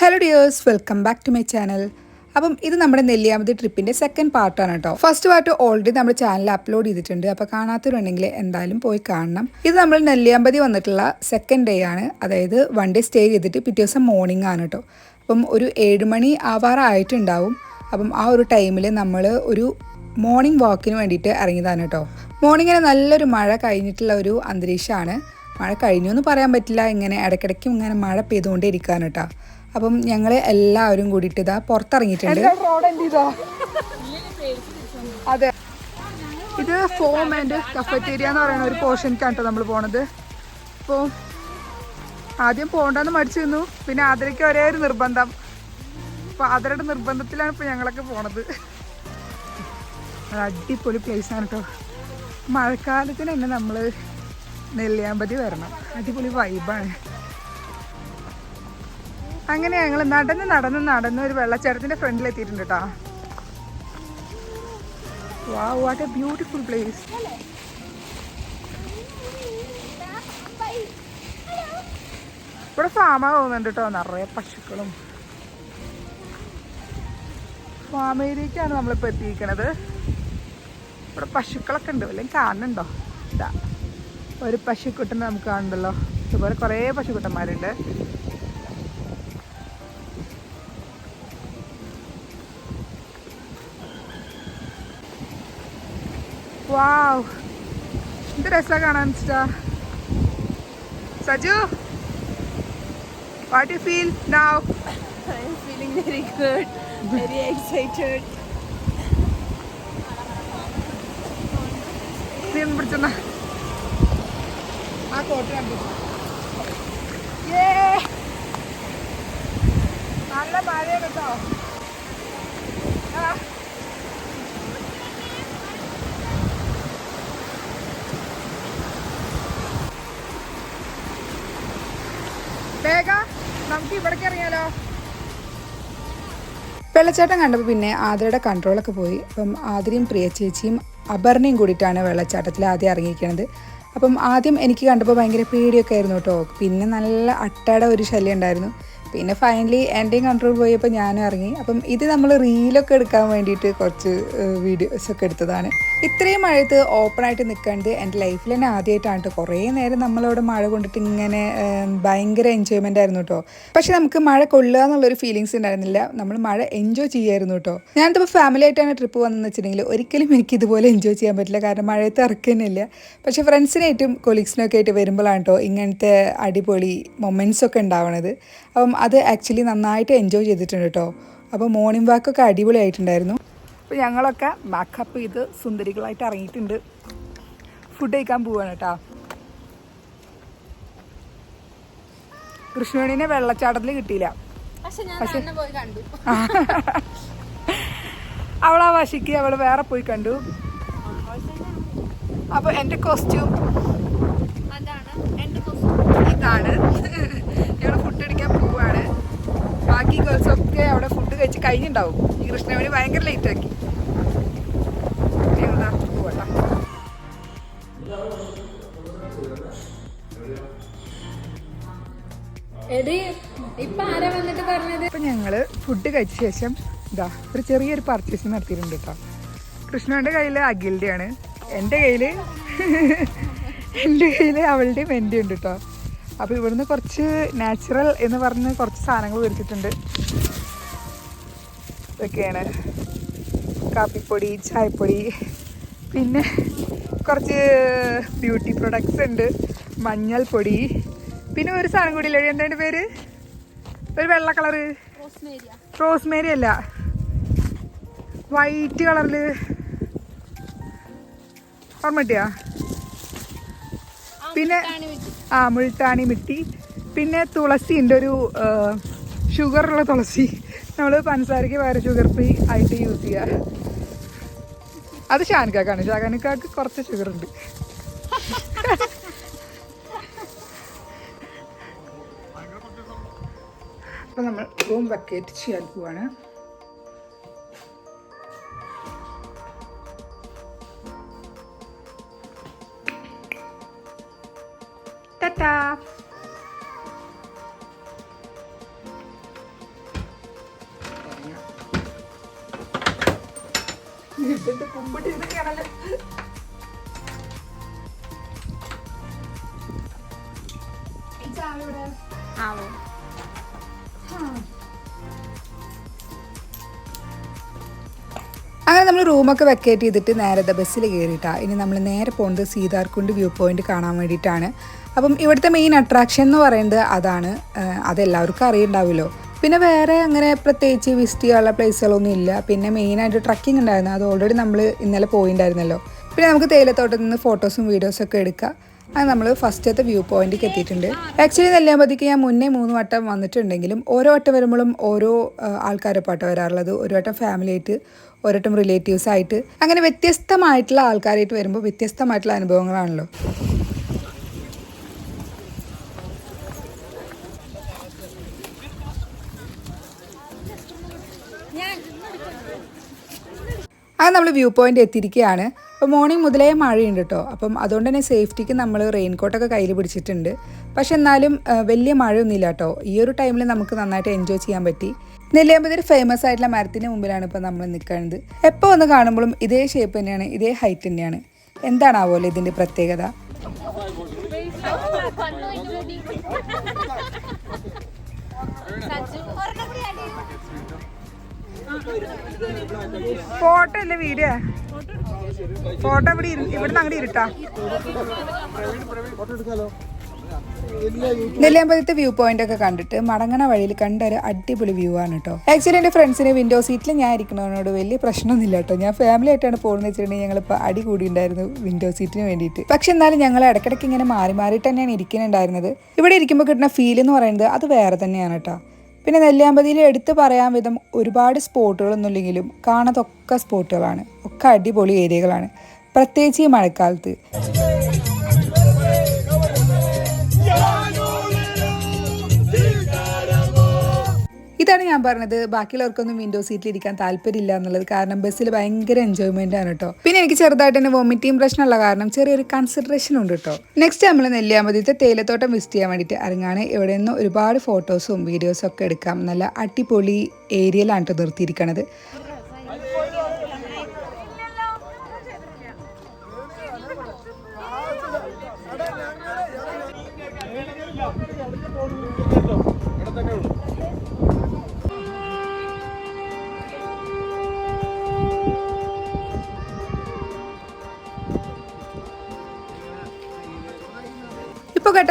Hello dears welcome back to my channel അപ്പം ഇത് നമ്മുടെ നെല്ലിയാമതി ട്രിപ്പിന്റെ സെക്കൻഡ് പാർട്ടാണ് കേട്ടോ ഫസ്റ്റ് പാർട്ട് ഓൾറെഡി നമ്മുടെ ചാനൽ അപ്ലോഡ് ചെയ്തിട്ടുണ്ട്. അപ്പോൾ കാണാത്തവരുണ്ടെങ്കിൽ എന്തായാലും പോയി കാണണം. ഇത് നമ്മൾ നെല്ലിയാമ്പതി വന്നിട്ടുള്ള സെക്കൻഡ് ഡേ ആണ്. അതായത് വൺ ഡേ സ്റ്റേ ചെയ്തിട്ട് പിറ്റേ ദിവസം മോർണിംഗ് ആണ് കേട്ടോ അപ്പം ഒരു ഏഴ് മണി ആവാറായിട്ടുണ്ടാവും അപ്പം ആ ഒരു ടൈമിൽ നമ്മൾ ഒരു മോർണിംഗ് വാക്കിന് വേണ്ടിയിട്ട് ഇറങ്ങിയതാണ് കേട്ടോ മോർണിംഗിന് നല്ലൊരു മഴ കഴിഞ്ഞിട്ടുള്ള ഒരു അന്തരീക്ഷമാണ്. മഴ കഴിഞ്ഞു എന്ന് പറയാൻ പറ്റില്ല. ഇങ്ങനെ ഇടയ്ക്കിടയ്ക്കും ഇങ്ങനെ മഴ പെയ്തുകൊണ്ടേ ഇരിക്കാനാണ് കേട്ടോ അപ്പം ഞങ്ങൾ എല്ലാവരും കൂടിയിട്ട് ഇതാ പുറത്തിറങ്ങിയിട്ടുണ്ട്. അതെ. ഇത് ഫോം ആൻഡ് കഫറ്റേരിയ എന്ന് പറയുന്ന ഒരു പോർഷനിക്കാണ് കേട്ടോ നമ്മൾ പോണത്. അപ്പോൾ ആദ്യം പോകണ്ടെന്ന് മടിച്ചു നിന്നു. പിന്നെ ആദരയ്ക്ക് ഒരേ ഒരു നിർബന്ധം. അപ്പോൾ ആദരയുടെ നിർബന്ധത്തിലാണ് ഇപ്പോൾ ഞങ്ങളൊക്കെ പോണത്. അടിപൊളി പ്ലേസ് ആണ് കേട്ടോ മഴക്കാലത്തിന് തന്നെ നമ്മൾ നെല്ലിയാമ്പതി വരണം. അടിപൊളി വൈബാണ് അങ്ങനെ ഞങ്ങൾ നടന്ന് നടന്ന് നടന്ന് ഒരു വെള്ളച്ചാട്ടത്തിന്റെ ഫ്രണ്ടിൽ എത്തിയിട്ടുണ്ട് കേട്ടോ വാട്ട് എ ബ്യൂട്ടിഫുൾ പ്ലേസ് ഇവിടെ ഫാമ പോകുന്നുണ്ട് കേട്ടോ നിറയെ പശുക്കളും ഫാം ഏരിയക്കാണ് നമ്മളിപ്പോൾ എത്തിയിരിക്കണത്. ഇവിടെ പശുക്കളൊക്കെ ഉണ്ട് അല്ലെങ്കിൽ കാണുന്നുണ്ടോ? ഇതാ ഒരു പശുക്കുട്ടനെ നമുക്ക് കാണുന്നുണ്ടല്ലോ. ഇതുപോലെ കുറേ പശുക്കുട്ടന്മാരുണ്ട് വാവ് എന്ത് രസമാണ് കാണാൻ ഇഷ്ടാ Saju what you feel now I'm feeling very good very excited നീ ഒന്ന് പിടിച്ചെന്നാ ആ കോട്ട് കണ്ടു. നല്ല മഴയാണ് കേട്ടോ ആ. വേഗ നമുക്ക് ഇവിടേക്ക് ഇറങ്ങിയാലോ വെള്ളച്ചാട്ടം കണ്ടപ്പോൾ പിന്നെ ആതിരയുടെ കൺട്രോളൊക്കെ പോയി. അപ്പം ആതിരയും പ്രിയ ചേച്ചിയും അപർണയും കൂടിയിട്ടാണ് വെള്ളച്ചാട്ടത്തിൽ ആദ്യം ഇറങ്ങിയിരിക്കുന്നത് അപ്പം ആദ്യം എനിക്ക് കണ്ടപ്പോൾ ഭയങ്കര പേടിയൊക്കെ ആയിരുന്നു കേട്ടോ. പിന്നെ നല്ല അട്ടയുടെ ഒരു ശല്യം ഉണ്ടായിരുന്നു. പിന്നെ ഫൈനലി എന്റെയും കൺട്രോൾ പോയപ്പോൾ ഞാനും ഇറങ്ങി. അപ്പം ഇത് നമ്മൾ റീലൊക്കെ എടുക്കാൻ വേണ്ടിയിട്ട് കുറച്ച് വീഡിയോസ് ഒക്കെ എടുത്തതാണ്. ഇത്രയും മഴയത്ത് ഓപ്പണായിട്ട് നിൽക്കേണ്ടത് എന്റെ ലൈഫിൽ തന്നെ ആദ്യമായിട്ടാണ് കേട്ടോ കുറേ നേരം നമ്മളവിടെ മഴ കൊണ്ടിട്ട് ഇങ്ങനെ ഭയങ്കര എൻജോയ്മെന്റ് ആയിരുന്നു കേട്ടോ പക്ഷെ നമുക്ക് മഴ കൊള്ളുക എന്നുള്ളൊരു ഫീലിങ്സ് ഉണ്ടായിരുന്നില്ല. നമ്മൾ മഴ എൻജോയ് ചെയ്യായിരുന്നു കേട്ടോ ഞാനിപ്പോൾ ഫാമിലി ആയിട്ടാണ് ട്രിപ്പ് വന്നതെന്ന് വെച്ചിട്ടുണ്ടെങ്കിൽ ഒരിക്കലും എനിക്ക് ഇതുപോലെ എൻജോയ് ചെയ്യാൻ പറ്റില്ല. കാരണം മഴയത്ത് ഇറക്കുന്നില്ല പക്ഷേ ഫ്രണ്ട്സിനായിട്ടും കൊളീഗ്സിനൊക്കെ ആയിട്ട് വരുമ്പോഴാണ് കേട്ടോ ഇങ്ങനത്തെ അടിപൊളി മൊമെന്റ്സ് ഒക്കെ ഉണ്ടാവണത്. അപ്പം അത് ആക്ച്വലി നന്നായിട്ട് എൻജോയ് ചെയ്തിട്ടുണ്ട് കേട്ടോ അപ്പോൾ മോർണിംഗ് വാക്കൊക്കെ അടിപൊളിയായിട്ടുണ്ടായിരുന്നു. അപ്പോൾ ഞങ്ങളൊക്കെ ബാക്കപ്പ് ചെയ്ത് സുന്ദരികളായിട്ട് ഇറങ്ങിയിട്ടുണ്ട്. ഫുഡ് കഴിക്കാൻ പോവാണ് കേട്ടോ കൃഷ്ണവേണിനെ വെള്ളച്ചാട്ടത്തിൽ കിട്ടിയില്ല. പക്ഷെ അവൾ ആ വശിക്ക് അവൾ വേറെ പോയി കണ്ടു. അപ്പൊ എന്റെ കോസ്റ്റ്യൂം. ഇതാണ് ഞങ്ങൾ ഫുഡ് അടിക്കാൻ പോവാണ് ബാക്കി ഗേൾസ് ഒക്കെ അവിടെ ഫുഡ് കഴിച്ച് കഴിഞ്ഞിട്ടുണ്ടാവും ഈ കൃഷ്ണവിന് ഭയങ്കര ലേറ്റ് ആക്കി. ഇപ്പൊ ഞങ്ങൾ ഫുഡ് കഴിച്ച ശേഷം ഇതാ ഒരു ചെറിയൊരു പർച്ചേസ് നടത്തിയിട്ടുണ്ട് കേട്ടോ കൃഷ്ണന്റെ കയ്യിൽ ആണ് എന്റെ കയ്യിൽ എന്റെ കയ്യിൽ അവളുടെയും എന്റെ ഉണ്ട് കേട്ടോ അപ്പോൾ ഇവിടുന്ന് കുറച്ച് നാച്ചുറൽ എന്ന് പറഞ്ഞ് കുറച്ച് സാധനങ്ങൾ മേടിച്ചിട്ടുണ്ട്. ഇതൊക്കെയാണ്. കാപ്പിപ്പൊടി ചായപ്പൊടി. പിന്നെ കുറച്ച് ബ്യൂട്ടി പ്രൊഡക്ട്സ് ഉണ്ട്. മഞ്ഞൾപ്പൊടി. പിന്നെ ഒരു സാധനം കൂടി ഇല്ലേ? എന്താ പേര്? ഒരു വെള്ള കളറ് റോസ്മേരി അല്ല. വൈറ്റ് കളറിൽ. ഓർമ്മ കിട്ടിയാ? പിന്നെ ആ മുൾട്ടാണി മിട്ടി പിന്നെ തുളസി ഉണ്ട് ഒരു ഷുഗറുള്ള തുളസി. നമ്മൾ പഞ്ചസാരയ്ക്ക് വേറെ ഷുഗർ ഫ്രീ ആയിട്ട് യൂസ് ചെയ്യുക അത് ഷാൻകാക്കാണ് ഷാൻകാക്ക് കുറച്ച് ഷുഗർ ഉണ്ട് അപ്പോൾ നമ്മൾ റൂം വെക്കേറ്റ് ചെയ്യാൻ പോവാണ്. ഇതിന്റെ കുമ്പിട്ട് ഇതൊക്കെയാണല്ലോ ആവോ. അങ്ങനെ നമ്മൾ റൂമൊക്കെ വെക്കേറ്റ് ചെയ്തിട്ട് നേരെ ബസ്സിൽ കയറിയിട്ടാ ഇനി നമ്മൾ നേരെ പോകുന്നത് സീതാർകുണ്ട് വ്യൂ പോയിന്റ് കാണാൻ വേണ്ടിയിട്ടാണ്. അപ്പം ഇവിടുത്തെ മെയിൻ അട്രാക്ഷൻ എന്ന് പറയുന്നത് അതാണ്. അതെല്ലാവർക്കും അറിയുണ്ടാവുമല്ലോ. പിന്നെ വേറെ അങ്ങനെ പ്രത്യേകിച്ച് വിസിറ്റ് ചെയ്യാനുള്ള പ്ലേസുകളൊന്നും ഇല്ല. പിന്നെ മെയിനായിട്ട് ട്രക്കിംഗ് ഉണ്ടായിരുന്നു. അത് ഓൾറെഡി നമ്മൾ ഇന്നലെ പോയിണ്ടായിരുന്നല്ലോ. പിന്നെ നമുക്ക് തേയിലത്തോട്ടത്തിൽ നിന്ന് ഫോട്ടോസും വീഡിയോസും ഒക്കെ എടുക്കാം. അത് നമ്മൾ ഫസ്റ്റത്തെ വ്യൂ പോയിന്റിലേക്ക് എത്തിയിട്ടുണ്ട്. ആക്ച്വലി നെല്ലിയാമ്പതിക്ക് ഞാൻ മുന്നേ മൂന്ന് വട്ടം വന്നിട്ടുണ്ടെങ്കിലും ഓരോ വട്ടം വരുമ്പോഴും ഓരോ ആൾക്കാരെ പാട്ട് വരാറുള്ളത്. ഒരു വട്ടം ഫാമിലി ആയിട്ട് ഒരു വട്ടം റിലേറ്റീവ്സ് ആയിട്ട്. അങ്ങനെ വ്യത്യസ്തമായിട്ടുള്ള ആൾക്കാരായിട്ട് വരുമ്പോൾ വ്യത്യസ്തമായിട്ടുള്ള അനുഭവങ്ങളാണല്ലോ. അത് നമ്മൾ വ്യൂ പോയിന്റ് എത്തിയിരിക്കുകയാണ് അപ്പോൾ മോർണിംഗ് മുതലേ മഴയുണ്ട് കേട്ടോ അപ്പം അതുകൊണ്ട് തന്നെ സേഫ്റ്റിക്ക് നമ്മൾ റെയിൻകോട്ടൊക്കെ കയ്യിൽ പിടിച്ചിട്ടുണ്ട്. പക്ഷെ എന്നാലും വലിയ മഴയൊന്നുമില്ല കേട്ടോ ഈ ഒരു ടൈമിൽ നമുക്ക് നന്നായിട്ട് എൻജോയ് ചെയ്യാൻ പറ്റി. നെല്ലിയാമ്പതിരി ഫേമസ് ആയിട്ടുള്ള മരത്തിന് മുമ്പിലാണ് ഇപ്പോൾ നമ്മൾ നിൽക്കുന്നത്. എപ്പോൾ ഒന്ന് കാണുമ്പോഴും ഇതേ ഷേപ്പ് തന്നെയാണ് ഇതേ ഹൈറ്റ് തന്നെയാണ്. എന്താണാവോലെ ഇതിന്റെ പ്രത്യേകത? ഫോട്ടോ അല്ലേ വീഡിയോ ഫോട്ടോ ഇവിടെ ഇവിടുന്ന് അങ്ങോട്ട് ഇരുട്ടാ. നെല്ലിയാമ്പലത്തെ വ്യൂ പോയിന്റ് ഒക്കെ കണ്ടിട്ട് മടങ്ങണ വഴിയിൽ കണ്ട ഒരു അടിപൊളി വ്യൂ ആണ് കേട്ടോ ആക്ച്വലി എന്റെ ഫ്രണ്ട്സിന് വിൻഡോ സീറ്റിൽ ഞാൻ ഇരിക്കുന്നതിനോട് വലിയ പ്രശ്നമൊന്നുമില്ല കേട്ടോ ഞാൻ ഫാമിലി ആയിട്ടാണ് പോകുന്നത് വെച്ചിട്ടുണ്ടെങ്കിൽ ഞങ്ങളിപ്പോൾ അടി ഉണ്ടായിരുന്നു വിൻഡോ സീറ്റിന് വേണ്ടിയിട്ട്. പക്ഷെ എന്നാലും ഞങ്ങൾ ഇടയ്ക്കിടയ്ക്ക് ഇങ്ങനെ മാറി മാറിയിട്ട് തന്നെയാണ് ഇരിക്കുന്നുണ്ടായിരുന്നത്. ഇവിടെ ഇരിക്കുമ്പോൾ കിട്ടുന്ന ഫീൽ എന്ന് പറയുന്നത് അത് വേറെ തന്നെയാണ് കേട്ടോ പിന്നെ നെല്ലിയാമ്പതിയിൽ എടുത്തു പറയാൻ വിധം ഒരുപാട് സ്പോട്ടുകളൊന്നും ഇല്ലെങ്കിലും കാണാത്തൊക്കെ സ്പോട്ടുകളാണ്. ഒക്കെ അടിപൊളി ഏരിയകളാണ്. പ്രത്യേകിച്ച് ഈ മഴക്കാലത്ത്. ഇതാണ് ഞാൻ പറഞ്ഞത്. ബാക്കിയുള്ളവർക്കൊന്നും വിൻഡോ സീറ്റിൽ ഇരിക്കാൻ താല്പര്യമില്ല എന്നുള്ളത്. കാരണം ബസ്സിൽ ഭയങ്കര എൻജോയ്മെന്റ് ആണ് കേട്ടോ പിന്നെ എനിക്ക് ചെറുതായിട്ട് തന്നെ വോമിറ്റിംഗ് പ്രശ്നമുള്ള കാരണം ചെറിയൊരു കൺസിഡറേഷൻ ഉണ്ട് കേട്ടോ നെക്സ്റ്റ് നമ്മൾ നെല്ലിയാമ്പതിത്തെ തേയിലത്തോട്ടം വിസിറ്റ് ചെയ്യാൻ വേണ്ടിയിട്ട് ഇറങ്ങാണ് ഇവിടെ നിന്ന് ഒരുപാട് ഫോട്ടോസും വീഡിയോസും ഒക്കെ എടുക്കാം. നല്ല അടിപൊളി ഏരിയയിലാണ് കേട്ടോ നിർത്തിയിരിക്കണത്.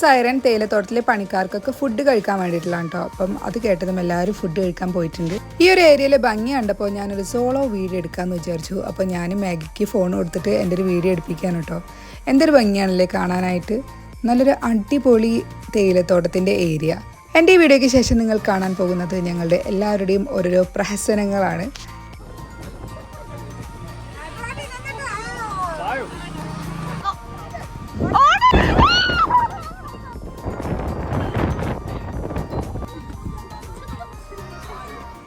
സൈറൻ തേയിലത്തോട്ടത്തിലെ പണിക്കാർക്കൊക്കെ ഫുഡ് കഴിക്കാൻ വേണ്ടിയിട്ടുള്ളതാണ് കേട്ടോ അപ്പം അത് കേട്ടതും എല്ലാവരും ഫുഡ് കഴിക്കാൻ പോയിട്ടുണ്ട്. ഈ ഒരു ഏരിയയിലെ ഭംഗി കണ്ടപ്പോൾ ഞാനൊരു സോളോ വീഡിയോ എടുക്കാമെന്ന് വിചാരിച്ചു. അപ്പോൾ ഞാൻ മാഗിക്ക് ഫോൺ കൊടുത്തിട്ട് എന്റെ ഒരു വീഡിയോ എടുപ്പിക്കാൻ കേട്ടോ എന്തൊരു ഭംഗിയാണല്ലേ കാണാനായിട്ട്. നല്ലൊരു അടിപൊളി തേയിലത്തോട്ടത്തിന്റെ ഏരിയ എന്റെ ഈ വീഡിയോയ്ക്ക് ശേഷം നിങ്ങൾ കാണാൻ പോകുന്നത് ഞങ്ങളുടെ എല്ലാവരുടെയും ഓരോരോ പ്രഹസനങ്ങളാണ്.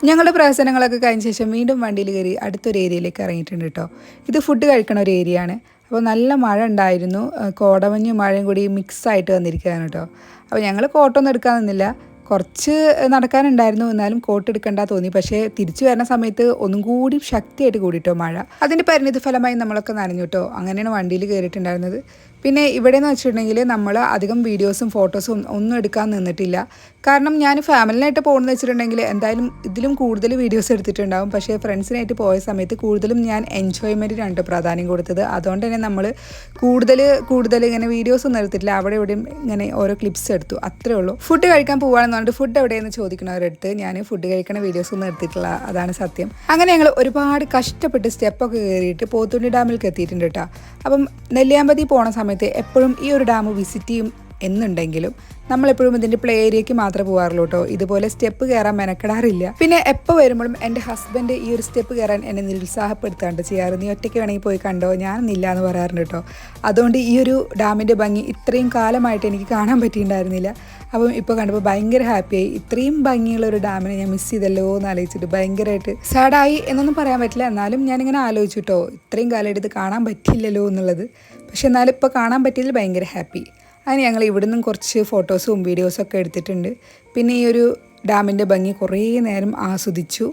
ഞങ്ങളുടെ പ്രവർത്തനങ്ങളൊക്കെ കഴിഞ്ഞ ശേഷം വീണ്ടും വണ്ടിയിൽ കയറി അടുത്തൊരു ഏരിയയിലേക്ക് ഇറങ്ങിയിട്ടുണ്ട് കേട്ടോ. ഇത് ഫുഡ് കഴിക്കണ ഒരു ഏരിയ ആണ്. അപ്പോൾ നല്ല മഴ ഉണ്ടായിരുന്നു. കോടമഞ്ഞും മഴയും കൂടി മിക്സ് ആയിട്ട് വന്നിരിക്കുകയാണ് കേട്ടോ. അപ്പോൾ ഞങ്ങൾ കോട്ടൊന്നും എടുക്കാൻ നിന്നില്ല. കുറച്ച് നടക്കാനുണ്ടായിരുന്നു. എന്നാലും കോട്ട് എടുക്കണ്ട തോന്നി. പക്ഷേ തിരിച്ചു വരുന്ന സമയത്ത് ഒന്നും കൂടി ശക്തിയായിട്ട് കൂടിയിട്ടോ മഴ. അതിന്റെ പരിണിത ഫലമായി നമ്മളൊക്കെ നനഞ്ഞു കേട്ടോ. അങ്ങനെയാണ് വണ്ടിയിൽ കയറിയിട്ടുണ്ടായിരുന്നത്. പിന്നെ ഇവിടെ എന്ന് വെച്ചിട്ടുണ്ടെങ്കിൽ നമ്മൾ അധികം വീഡിയോസും ഫോട്ടോസും ഒന്നും എടുക്കാൻ നിന്നിട്ടില്ല. കാരണം ഞാൻ ഫാമിലിനായിട്ട് പോകുന്നത് വെച്ചിട്ടുണ്ടെങ്കിൽ എന്തായാലും ഇതിലും കൂടുതൽ വീഡിയോസ് എടുത്തിട്ടുണ്ടാകും പക്ഷേ ഫ്രണ്ട്സിനായിട്ട് പോയ സമയത്ത് കൂടുതലും ഞാൻ എൻജോയ്മെന്റിനാണ് പ്രാധാന്യം കൊടുത്തത്. അതുകൊണ്ട് തന്നെ നമ്മൾ കൂടുതൽ കൂടുതൽ ഇങ്ങനെ വീഡിയോസ് ഒന്നും എടുത്തിട്ടില്ല. അവിടെ ഇവിടെയും ഇങ്ങനെ ഓരോ ക്ലിപ്സ് എടുത്തു. അത്രേ ഉള്ളൂ. ഫുഡ് കഴിക്കാൻ പോകുകയാണെന്ന് പറഞ്ഞിട്ട് ഫുഡ് എവിടെയെന്ന് ചോദിക്കുന്നവരടുത്ത് ഞാൻ ഫുഡ് കഴിക്കണ വീഡിയോസ് ഒന്നും എടുത്തിട്ടില്ല. അതാണ് സത്യം. അങ്ങനെ ഞങ്ങൾ ഒരുപാട് കഷ്ടപ്പെട്ട് സ്റ്റെപ്പൊക്കെ കയറിയിട്ട് പോത്തുണ്ടി ഡാമിലേക്ക് എത്തിയിട്ടുണ്ട് കേട്ടോ അപ്പം നെല്ലിയാമ്പതി പോണ സമയത്ത് എപ്പോഴും ഈ ഒരു ഡാം വിസിറ്റ് ചെയ്യും എന്നുണ്ടെങ്കിലും നമ്മളെപ്പോഴും ഇതിന്റെ പ്ലേ ഏരിയയ്ക്ക് മാത്രമേ പോകാറുള്ളൂ കേട്ടോ ഇതുപോലെ സ്റ്റെപ്പ് കയറാൻ മെനക്കെടാറില്ല. പിന്നെ എപ്പോൾ വരുമ്പോഴും എന്റെ ഹസ്ബൻഡ് ഈ ഒരു സ്റ്റെപ്പ് കയറാൻ എന്നെ നിരുത്സാഹപ്പെടുത്താണ്ട് ചെയ്യാറ് നീ ഒറ്റയ്ക്ക് വേണമെങ്കിൽ പോയി കണ്ടോ? ഞാനൊന്നില്ല എന്ന് പറയാറുണ്ട് കേട്ടോ അതുകൊണ്ട് ഈ ഒരു ഡാമിന്റെ ഭംഗി ഇത്രയും കാലമായിട്ട് എനിക്ക് കാണാൻ പറ്റിയിട്ടുണ്ടായിരുന്നില്ല. അപ്പം ഇപ്പോൾ കണ്ടപ്പോൾ ഭയങ്കര ഹാപ്പിയായി. ഇത്രയും ഭംഗിയുള്ള ഒരു ഡാമിനെ ഞാൻ മിസ് ചെയ്തല്ലോ എന്ന് ആലോചിച്ചിട്ട് ഭയങ്കരമായിട്ട് സാഡായി എന്നൊന്നും പറയാൻ പറ്റില്ല. എന്നാലും ഞാനിങ്ങനെ ആലോചിച്ചു കേട്ടോ ഇത്രയും കാലമായിട്ട് ഇത് കാണാൻ പറ്റില്ലല്ലോ എന്നുള്ളത്. പക്ഷെ എന്നാലും ഇപ്പോൾ കാണാൻ പറ്റിയതിൽ ഭയങ്കര ഹാപ്പി. അതിന് ഞങ്ങൾ നിന്നും കുറച്ച് ഫോട്ടോസും വീഡിയോസും ഒക്കെ എടുത്തിട്ടുണ്ട്. പിന്നെ ഈ ഒരു ഡാമിന്റെ ഭംഗി കുറേ നേരം ആസ്വദിച്ചു.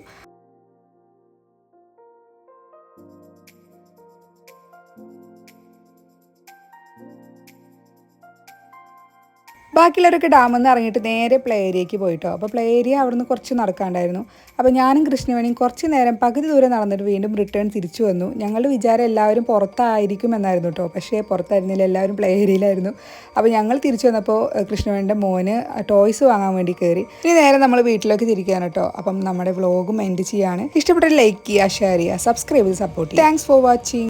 ബാക്കിയുള്ളവരൊക്കെ ഡാമിൽ നിന്ന് ഇറങ്ങിയിട്ട് നേരെ പ്ലേ ഏരിയയ്ക്ക് പോയിട്ടോ. അപ്പോൾ പ്ലേ ഏരിയ അവിടെ നിന്ന് കുറച്ച് നടക്കാണ്ടായിരുന്നു. അപ്പോൾ ഞാനും കൃഷ്ണവേണിയും കുറച്ച് നേരം പകുതി ദൂരം നടന്നിട്ട് വീണ്ടും റിട്ടേൺ തിരിച്ചു വന്നു. ഞങ്ങളുടെ വിചാരം എല്ലാവരും പുറത്തായിരിക്കും എന്നായിരുന്നു കേട്ടോ പക്ഷേ പുറത്തായിരുന്നില്ല. എല്ലാവരും പ്ലേ ഏരിയയിലായിരുന്നു അപ്പോൾ ഞങ്ങൾ തിരിച്ചു വന്നപ്പോൾ കൃഷ്ണവേണിന്റെ മോന് ടോയ്സ് വാങ്ങാൻ വേണ്ടി കയറി ഇനി നേരെ നമ്മൾ വീട്ടിലേക്ക് തിരിക്കുകയാണ് കേട്ടോ അപ്പം നമ്മുടെ വ്ലോഗും എൻഡ് ചെയ്യാണ്. ഇഷ്ടപ്പെട്ട ലൈക്ക് ചെയ്യുക ഷെയർ ചെയ്യുക സബ്സ്ക്രൈബ് ചെയ്ത് സപ്പോർട്ട് താങ്ക്സ് ഫോർ വാച്ചിങ്